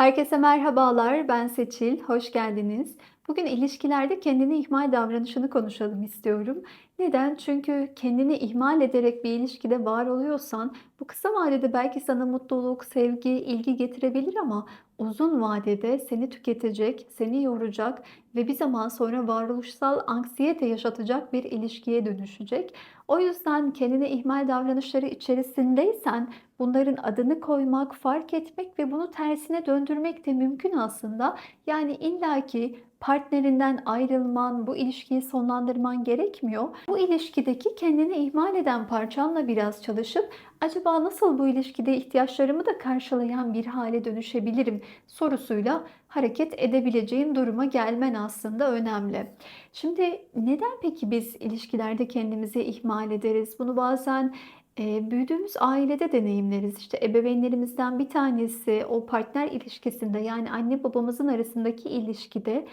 Herkese merhabalar, ben Seçil, hoş geldiniz. Bugün ilişkilerde kendini ihmal davranışını konuşalım istiyorum. Neden? Çünkü kendini ihmal ederek bir ilişkide var oluyorsan bu kısa vadede belki sana mutluluk, sevgi, ilgi getirebilir ama uzun vadede seni tüketecek, seni yoracak ve bir zaman sonra varoluşsal anksiyete yaşatacak bir ilişkiye dönüşecek. O yüzden kendine ihmal davranışları içerisindeysen bunların adını koymak, fark etmek ve bunu tersine döndürmek de mümkün aslında. Yani illaki partnerinden ayrılman, bu ilişkiyi sonlandırman gerekmiyor. Bu ilişkideki kendini ihmal eden parçanla biraz çalışıp acaba nasıl bu ilişkide ihtiyaçlarımı da karşılayan bir hale dönüşebilirim sorusuyla hareket edebileceğin duruma gelmen aslında önemli. Şimdi neden peki biz ilişkilerde kendimizi ihmal ederiz? Bunu bazen Eee, büyüdüğümüz ailede deneyimleriz. İşte ebeveynlerimizden bir tanesi o partner ilişkisinde yani anne babamızın arasındaki ilişkide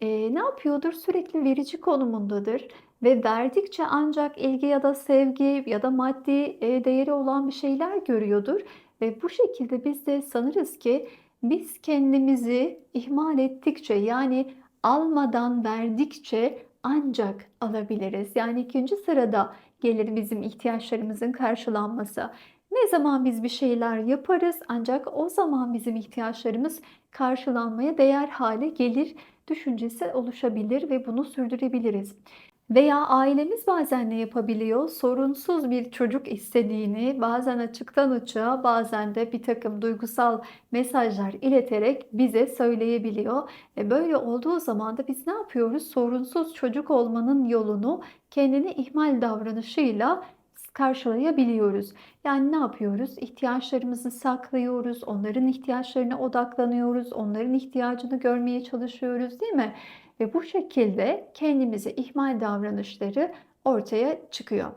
eee, ne yapıyordur? Sürekli verici konumundadır ve verdikçe ancak ilgi ya da sevgi ya da maddi eee, değeri olan bir şeyler görüyordur ve bu şekilde biz de sanırız ki biz kendimizi ihmal ettikçe yani almadan verdikçe ancak alabiliriz. Yani ikinci sırada gelir bizim ihtiyaçlarımızın karşılanması. Ne zaman biz bir şeyler yaparız ancak o zaman bizim ihtiyaçlarımız karşılanmaya değer hale gelir düşüncesi oluşabilir ve bunu sürdürebiliriz. Veya ailemiz bazen ne yapabiliyor? Sorunsuz bir çocuk istediğini bazen açıktan açığa bazen de bir takım duygusal mesajlar ileterek bize söyleyebiliyor. Ve böyle olduğu zaman da biz ne yapıyoruz? Sorunsuz çocuk olmanın yolunu kendini ihmal davranışıyla karşılayabiliyoruz. Yani ne yapıyoruz? İhtiyaçlarımızı saklıyoruz, onların ihtiyaçlarına odaklanıyoruz, onların ihtiyacını görmeye çalışıyoruz, değil mi? Ve bu şekilde kendimize ihmal davranışları ortaya çıkıyor.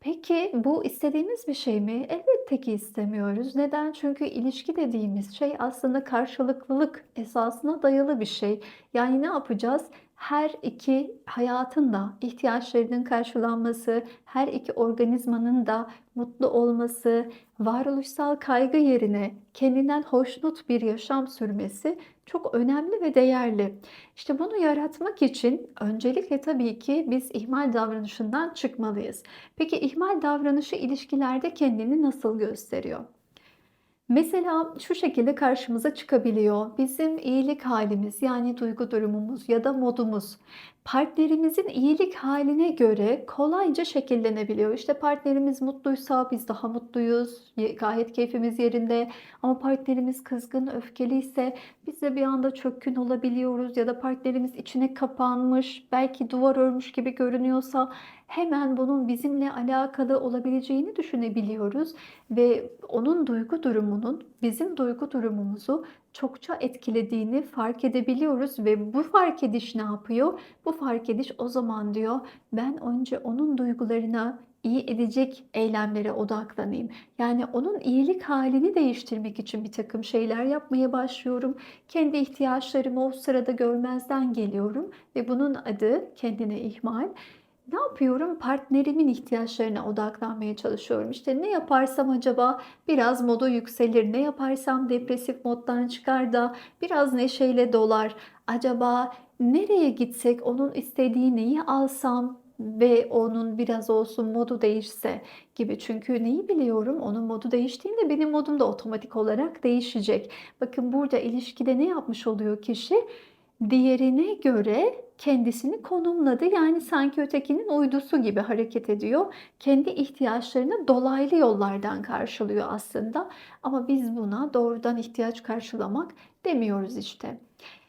Peki bu istediğimiz bir şey mi? Elbette ki istemiyoruz. Neden? Çünkü ilişki dediğimiz şey aslında karşılıklılık esasına dayalı bir şey. Yani ne yapacağız? Her iki hayatın da ihtiyaçlarının karşılanması, her iki organizmanın da mutlu olması, varoluşsal kaygı yerine kendinden hoşnut bir yaşam sürmesi çok önemli ve değerli. İşte bunu yaratmak için öncelikle tabii ki biz ihmal davranışından çıkmalıyız. Peki ihmal davranışı ilişkilerde kendini nasıl gösteriyor? Mesela şu şekilde karşımıza çıkabiliyor. Bizim iyilik halimiz yani duygu durumumuz ya da modumuz partnerimizin iyilik haline göre kolayca şekillenebiliyor. İşte partnerimiz mutluysa biz daha mutluyuz, gayet keyfimiz yerinde. Ama partnerimiz kızgın, öfkeliyse biz de bir anda çökkün olabiliyoruz ya da partnerimiz içine kapanmış, belki duvar örmüş gibi görünüyorsa hemen bunun bizimle alakalı olabileceğini düşünebiliyoruz ve onun duygu durumunun bizim duygu durumumuzu çokça etkilediğini fark edebiliyoruz ve bu fark ediş ne yapıyor? Bu fark ediş o zaman diyor ben önce onun duygularına iyi edecek eylemlere odaklanayım. Yani onun iyilik halini değiştirmek için bir takım şeyler yapmaya başlıyorum. Kendi ihtiyaçlarımı o sırada görmezden geliyorum ve bunun adı kendine ihmal. Ne yapıyorum? Partnerimin ihtiyaçlarına odaklanmaya çalışıyorum. İşte ne yaparsam acaba biraz modu yükselir, ne yaparsam depresif moddan çıkar da biraz neşeyle dolar. Acaba nereye gitsek onun istediği neyi alsam ve onun biraz olsun modu değişse gibi. Çünkü neyi biliyorum? Onun modu değiştiğinde benim modum da otomatik olarak değişecek. Bakın burada ilişkide ne yapmış oluyor kişi? Diğerine göre kendisini konumladı. Yani sanki ötekinin uydusu gibi hareket ediyor. Kendi ihtiyaçlarını dolaylı yollardan karşılıyor aslında. Ama biz buna doğrudan ihtiyaç karşılamak demiyoruz işte.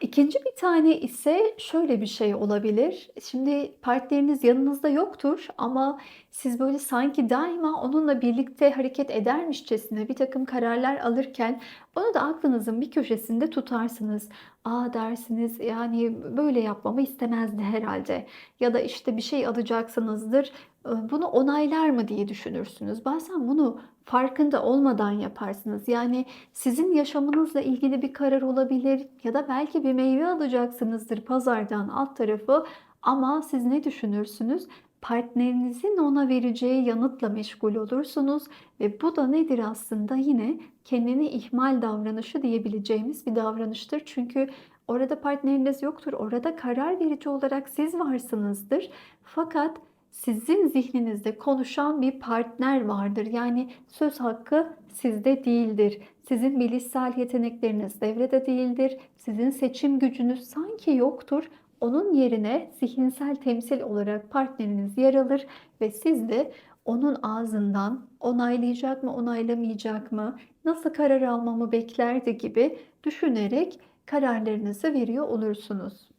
İkinci bir tane ise şöyle bir şey olabilir. Şimdi partneriniz yanınızda yoktur ama siz böyle sanki daima onunla birlikte hareket edermişçesine bir takım kararlar alırken onu da aklınızın bir köşesinde tutarsınız. Aa dersiniz yani böyle yapmamı istemezdi herhalde. Ya da işte bir şey alacaksınızdır bunu onaylar mı diye düşünürsünüz. Bazen bunu farkında olmadan yaparsınız. Yani sizin yaşamınızla ilgili bir karar olabilir ya da belki bir meyve alacaksınızdır pazardan alt tarafı ama siz ne düşünürsünüz? partnerinizin ona vereceği yanıtla meşgul olursunuz ve bu da nedir aslında? Yine kendini ihmal davranışı diyebileceğimiz bir davranıştır. Çünkü orada partneriniz yoktur. Orada karar verici olarak siz varsınızdır. Fakat sizin zihninizde konuşan bir partner vardır. Yani söz hakkı sizde değildir. Sizin bilişsel yetenekleriniz devrede değildir. Sizin seçim gücünüz sanki yoktur. Onun yerine zihinsel temsil olarak partneriniz yer alır ve siz de onun ağzından onaylayacak mı, onaylamayacak mı, nasıl karar almamı beklerdi gibi düşünerek kararlarınızı veriyor olursunuz.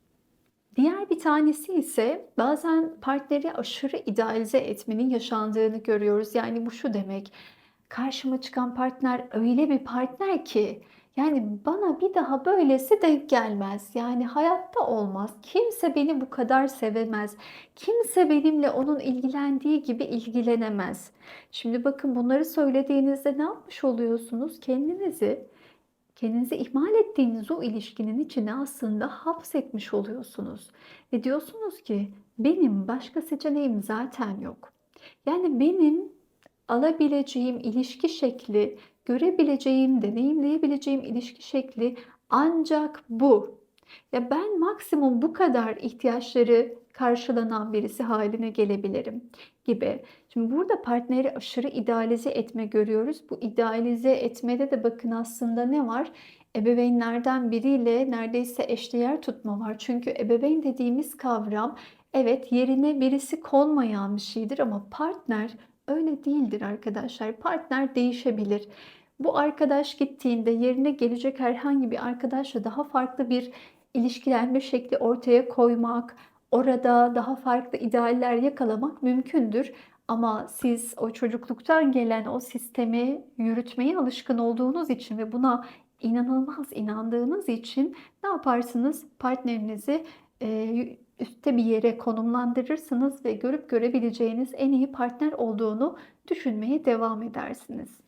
Diğer bir tanesi ise bazen partneri aşırı idealize etmenin yaşandığını görüyoruz. Yani bu şu demek, karşıma çıkan partner öyle bir partner ki yani bana bir daha böylesi denk gelmez. Yani hayatta olmaz. Kimse beni bu kadar sevemez. Kimse benimle onun ilgilendiği gibi ilgilenemez. Şimdi bakın bunları söylediğinizde ne yapmış oluyorsunuz? Kendinizi kendinizi ihmal ettiğiniz o ilişkinin içine aslında hapsetmiş oluyorsunuz. Ve diyorsunuz ki benim başka seçeneğim zaten yok. Yani benim alabileceğim ilişki şekli, görebileceğim, deneyimleyebileceğim ilişki şekli ancak bu. Ya ben maksimum bu kadar ihtiyaçları karşılanan birisi haline gelebilirim gibi. Şimdi burada partneri aşırı idealize etme görüyoruz. Bu idealize etmede de bakın aslında ne var? Ebeveynlerden biriyle neredeyse eşdeğer tutma var. Çünkü ebeveyn dediğimiz kavram evet yerine birisi konmayan bir şeydir ama partner öyle değildir arkadaşlar. Partner değişebilir. Bu arkadaş gittiğinde yerine gelecek herhangi bir arkadaşla daha farklı bir ilişkilenme şekli ortaya koymak, orada daha farklı idealler yakalamak mümkündür. Ama siz o çocukluktan gelen o sistemi yürütmeye alışkın olduğunuz için ve buna inanılmaz inandığınız için ne yaparsınız? Partnerinizi e, üstte bir yere konumlandırırsınız ve görüp görebileceğiniz en iyi partner olduğunu düşünmeye devam edersiniz.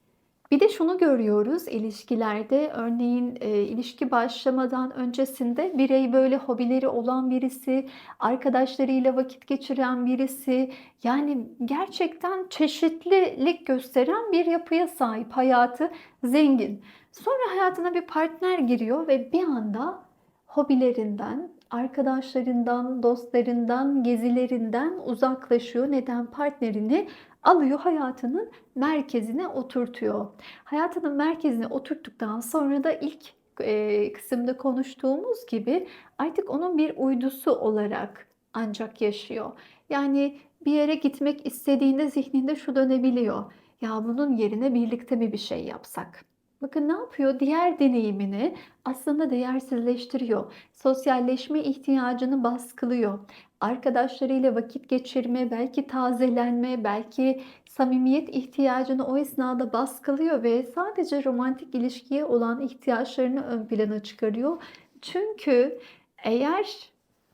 Bir de şunu görüyoruz ilişkilerde örneğin e, ilişki başlamadan öncesinde birey böyle hobileri olan birisi, arkadaşlarıyla vakit geçiren birisi yani gerçekten çeşitlilik gösteren bir yapıya sahip hayatı zengin. Sonra hayatına bir partner giriyor ve bir anda hobilerinden, arkadaşlarından, dostlarından, gezilerinden uzaklaşıyor. Neden? Partnerini alıyor hayatının merkezine oturtuyor. Hayatının merkezine oturttuktan sonra da ilk e, kısımda konuştuğumuz gibi artık onun bir uydusu olarak ancak yaşıyor. Yani bir yere gitmek istediğinde zihninde şu dönebiliyor. Ya bunun yerine birlikte mi bir şey yapsak? Bakın ne yapıyor? Diğer deneyimini aslında değersizleştiriyor. Sosyalleşme ihtiyacını baskılıyor. Arkadaşlarıyla vakit geçirme, belki tazelenme, belki samimiyet ihtiyacını o esnada baskılıyor ve sadece romantik ilişkiye olan ihtiyaçlarını ön plana çıkarıyor. Çünkü eğer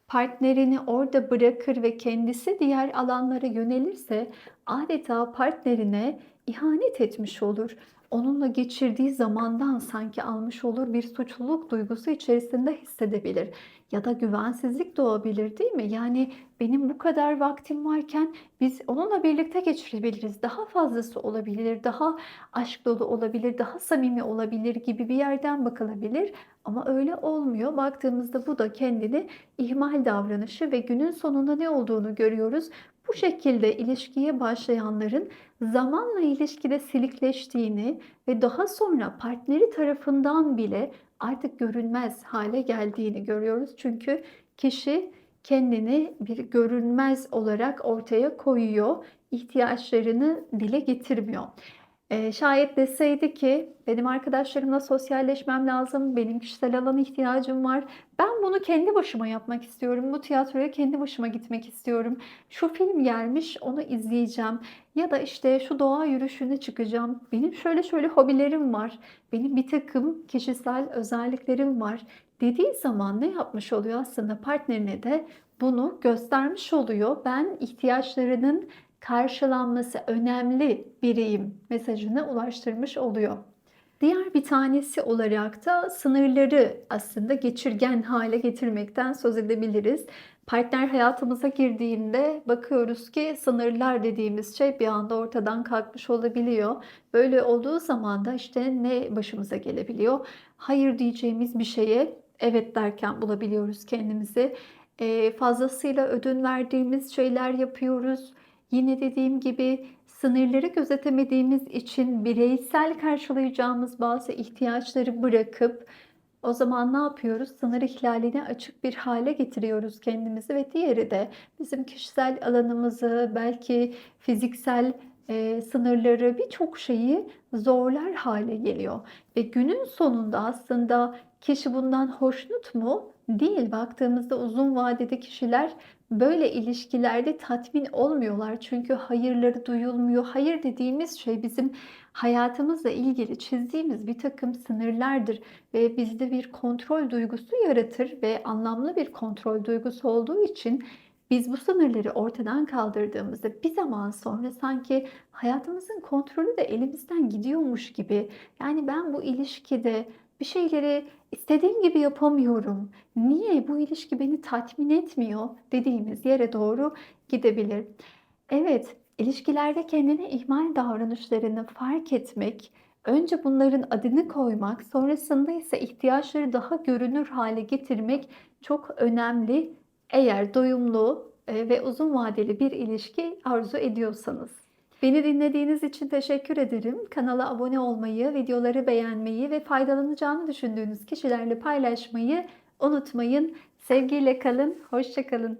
partnerini orada bırakır ve kendisi diğer alanlara yönelirse adeta partnerine ihanet etmiş olur onunla geçirdiği zamandan sanki almış olur bir suçluluk duygusu içerisinde hissedebilir. Ya da güvensizlik doğabilir değil mi? Yani benim bu kadar vaktim varken biz onunla birlikte geçirebiliriz. Daha fazlası olabilir, daha aşk dolu olabilir, daha samimi olabilir gibi bir yerden bakılabilir. Ama öyle olmuyor. Baktığımızda bu da kendini ihmal davranışı ve günün sonunda ne olduğunu görüyoruz. Bu şekilde ilişkiye başlayanların zamanla ilişkide silikleştiğini ve daha sonra partneri tarafından bile artık görünmez hale geldiğini görüyoruz. Çünkü kişi kendini bir görünmez olarak ortaya koyuyor, ihtiyaçlarını dile getirmiyor. Ee, şayet deseydi ki benim arkadaşlarımla sosyalleşmem lazım, benim kişisel alana ihtiyacım var. Ben bunu kendi başıma yapmak istiyorum. Bu tiyatroya kendi başıma gitmek istiyorum. Şu film gelmiş, onu izleyeceğim. Ya da işte şu doğa yürüyüşüne çıkacağım. Benim şöyle şöyle hobilerim var. Benim bir takım kişisel özelliklerim var. Dediği zaman ne yapmış oluyor aslında partnerine de bunu göstermiş oluyor. Ben ihtiyaçlarının karşılanması önemli biriyim mesajını ulaştırmış oluyor. Diğer bir tanesi olarak da sınırları aslında geçirgen hale getirmekten söz edebiliriz. Partner hayatımıza girdiğinde bakıyoruz ki sınırlar dediğimiz şey bir anda ortadan kalkmış olabiliyor. Böyle olduğu zaman da işte ne başımıza gelebiliyor? Hayır diyeceğimiz bir şeye evet derken bulabiliyoruz kendimizi. Fazlasıyla ödün verdiğimiz şeyler yapıyoruz. Yine dediğim gibi sınırları gözetemediğimiz için bireysel karşılayacağımız bazı ihtiyaçları bırakıp o zaman ne yapıyoruz? Sınır ihlaline açık bir hale getiriyoruz kendimizi ve diğeri de bizim kişisel alanımızı, belki fiziksel, eee, sınırları, birçok şeyi zorlar hale geliyor ve günün sonunda aslında kişi bundan hoşnut mu? Değil. Baktığımızda uzun vadede kişiler böyle ilişkilerde tatmin olmuyorlar. Çünkü hayırları duyulmuyor. Hayır dediğimiz şey bizim hayatımızla ilgili çizdiğimiz birtakım sınırlardır ve bizde bir kontrol duygusu yaratır ve anlamlı bir kontrol duygusu olduğu için biz bu sınırları ortadan kaldırdığımızda bir zaman sonra sanki hayatımızın kontrolü de elimizden gidiyormuş gibi. Yani ben bu ilişkide bir şeyleri istediğim gibi yapamıyorum. Niye bu ilişki beni tatmin etmiyor dediğimiz yere doğru gidebilir. Evet, ilişkilerde kendine ihmal davranışlarını fark etmek, önce bunların adını koymak, sonrasında ise ihtiyaçları daha görünür hale getirmek çok önemli. Eğer doyumlu eee, ve uzun vadeli bir ilişki arzu ediyorsanız. Beni dinlediğiniz için teşekkür ederim. Kanala abone olmayı, videoları beğenmeyi ve faydalanacağını düşündüğünüz kişilerle paylaşmayı unutmayın. Sevgiyle kalın, hoşça kalın.